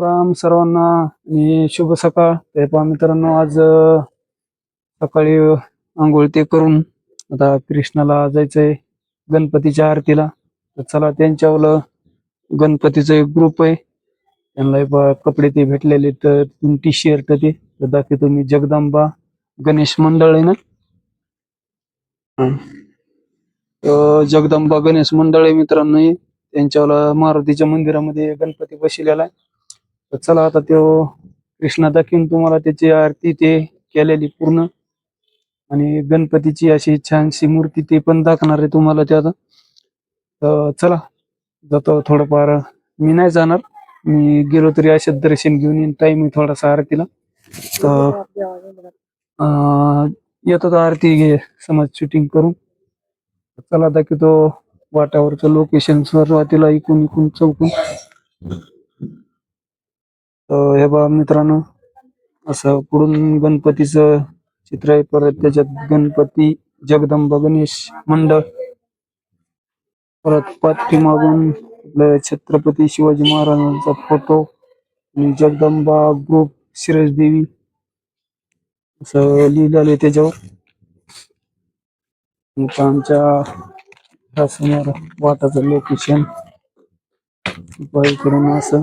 राम सर्वांना आणि शुभ सकाळ. ते पहा मित्रांनो आज सकाळी आंघोळ ते करून आता कृष्णाला जायचंय गणपतीच्या आरतीला. तर चला त्यांच्यावर गणपतीचा एक ग्रुप आहे. त्यांना कपडे ते भेटलेले तर टी शर्ट ते. तर दाखवतो मी जगदंबा गणेश मंडळ आहे ना? जगदंबा गणेश मंडळ आहे मित्रांनो त्यांच्यावर मारुतीच्या मंदिरामध्ये गणपती बसलेला आहे. तर चला आता तो कृष्णा दाखवून तुम्हाला त्याची आरती ते केलेली पूर्ण. आणि गणपतीची अशी छानशी मूर्ती ते पण दाखवणार आहे तुम्हाला ते आता तर चला जातो थोडंफार. मी नाही जाणार. मी गेलो तरी असे दर्शन घेऊन येईन. टाइम थोडासा आरतीला. तर येतो आरती घे समज शूटिंग करून. चला दाखवतो वाटावरचं लोकेशन सुरुवातीला इकून इकून चौकून. तर हे बघा मित्रांनो असं पुढून गणपतीचं चित्र आहे. परत त्याच्यात गणपती जगदंबा गणेश मंडळ. परत पाठीमागून छत्रपती शिवाजी महाराजांचा फोटो आणि जगदंबा ग्रुप शिरज देवी. असं लिहिलेलं आहे त्याच्यावर. आमच्यासमोर वाटाचं लोकेशन करून असं आणि इकडे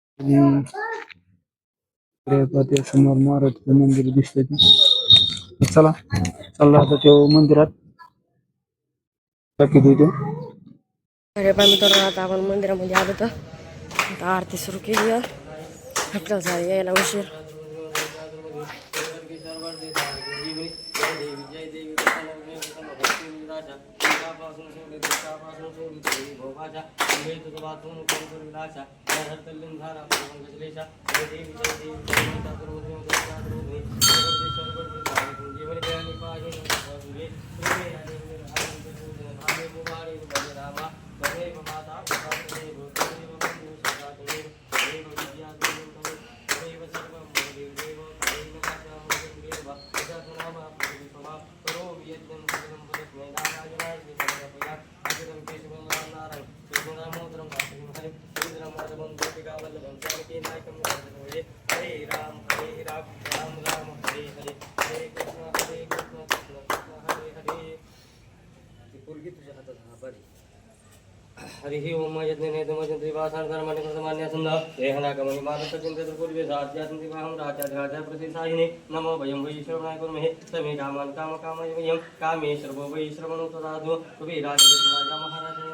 पाहते समोर महाराजचं मंदिर दिसतंय ते चला चालला आता तो मंदिरात बाकी तिथे अरे पण मित्रांनो आता आपण मंदिरामध्ये आलो तर आता आरती सुरू केली आहे आपल्याला झाली यायला उशीर पासून सोडे दुःखापासून सोडे देवी भोगाच्या तुझे तुझपासून कोणकोण विलासा जय हरतल्लीन झाला भगवान गजलेशा जय देवी जय देवी जय माता सर्वदेव दुर्गा द्रोही सर्वदेव सर्वदेव जीवन जयानी पाहिजे तुझे तुझे आणि हरे राम हरे राम राम राम हरे हरे. हरे कृष्ण हरे कृष्ण कृष्ण कृष्ण हरे हरे. ती पोरगी तुझ्या हातात हा बरी. हरिः ओम यज्ञनेतमजन्ति वासान् कर्माणि कृतमान्य प्रतिसाहिने नमो वयं वै श्रवणाय कुर्महे. समे कामान् कामे वै श्रवणो तदाधु कुबेराजराजा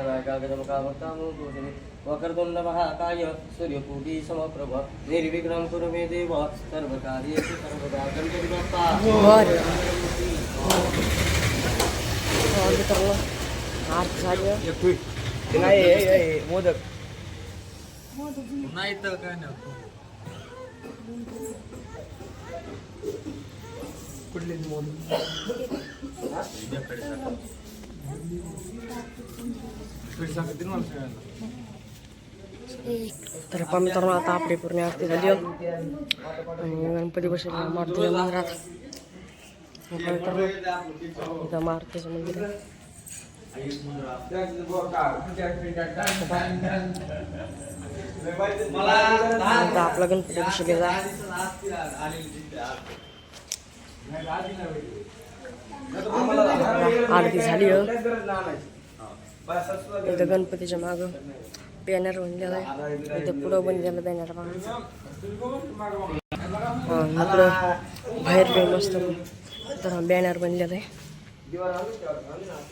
गणनायका गजमुखाभक्तामो दोषिनि वक्रतुण्ड महाकाय सूर्यकोटि समप्रभ निर्विघ्नं कुरु मे देव सर्वकार्येषु सर्वदा आहे. नाही मोदक नाही तर काय नाही कुठले तर पण मित्रांनो आता आपली पूर्ण आरती झाली हो. आणि गणपती बसले मारुती मंदिरात मग काय इथं मारुतीचं मंदिर आहे. आता आपला गणपती बसलेला आहे. आरती झाली हो. इथं गणपतीच्या मागं बॅनर बनलेला आहे इथं पुढं बनलेलं बॅनर मागं इकडं बाहेर मस्त तर बॅनर बनलेला आहे